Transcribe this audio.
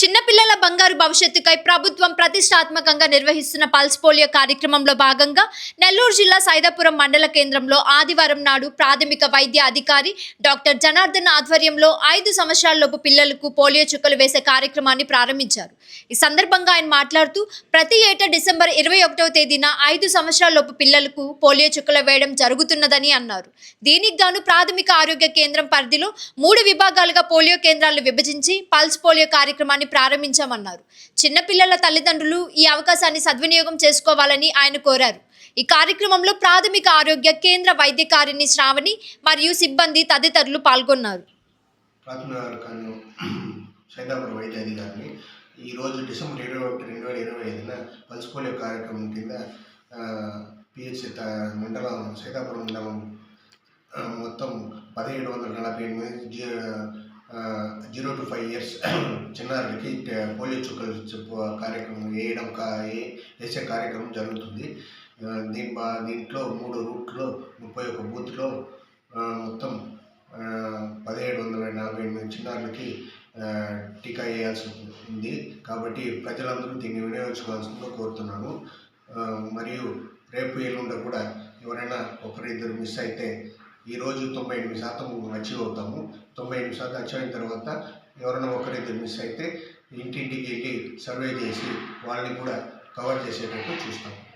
చిన్నపిల్లల బంగారు భవిష్యత్తుకై ప్రభుత్వం ప్రతిష్టాత్మకంగా నిర్వహిస్తున్న పల్స్ పోలియో కార్యక్రమంలో భాగంగా నెల్లూరు జిల్లా సైదాపురం మండల కేంద్రంలో ఆదివారం నాడు ప్రాథమిక వైద్య అధికారి డాక్టర్ జనార్దన్ ఆధ్వర్యంలో ఐదు సంవత్సరాలలోపు పిల్లలకు పోలియో చుక్కలు వేసే కార్యక్రమాన్ని ప్రారంభించారు. ఈ సందర్భంగా ఆయన మాట్లాడుతూ ప్రతి ఏటా డిసెంబర్ ఇరవై ఒకటవ తేదీన ఐదు సంవత్సరాలలోపు పిల్లలకు పోలియో చుక్కలు వేయడం జరుగుతున్నదని అన్నారు. దీనికి గాను ప్రాథమిక ఆరోగ్య కేంద్రం పరిధిలో మూడు విభాగాలుగా పోలియో కేంద్రాలను విభజించి పల్స్ పోలియో కార్యక్రమాన్ని ప్రారంభించామన్నారు. చిన్నపిల్లల తల్లిదండ్రులు ఈ అవకాశాన్ని సద్వినియోగం చేసుకోవాలని ఆయన కోరారు. ఈ కార్యక్రమంలో ప్రాథమిక ఆరోగ్య కేంద్ర వైద్యకారిణి శ్రావణి మరియు సిబ్బంది తదితరులు పాల్గొన్నారు. ప్రాథమిక కానీ సైదాపురం వైద్య అధికారిని ఈరోజు డిసెంబర్ ఇరవై ఒకటి రెండు వేల ఇరవై ఐదున పల్స్ పోలియో కార్యక్రమం కింద పిహెచ్ మండలం సైదాపురం మండలం మొత్తం పదిహేడు వందల నలభై ఎనిమిది జీరో టు ఫైవ్ ఇయర్స్ చిన్నారులకి పోలియో చుక్కలు కార్యక్రమం వేయడం కా వేసే కార్యక్రమం జరుగుతుంది. దీని దీంట్లో మూడు రూట్లో ముప్పై ఒక బూత్లో మొత్తం పదిహేడు వందల నలభై ఎనిమిది చిన్నారులకి టీకా వేయాల్సి ఉంది. కాబట్టి ప్రజలందరూ దీన్ని వినియోగించుకోవాల్సిందిగా కోరుతున్నాను. మరియు రేపు ఎల్లుండ కూడా ఎవరైనా ఒకరిద్దరు మిస్ అయితే ఈరోజు తొంభై ఎనిమిది శాతం అచీవ్ అవుతాము. తొంభై ఎనిమిది శాతం అచీవ్ అయిన తర్వాత ఎవరైనా ఒకరిద్దరు మిస్ అయితే ఇంటింటికి వెళ్ళి సర్వే చేసి వాళ్ళని కూడా కవర్ చేసేటట్టు చూస్తాము.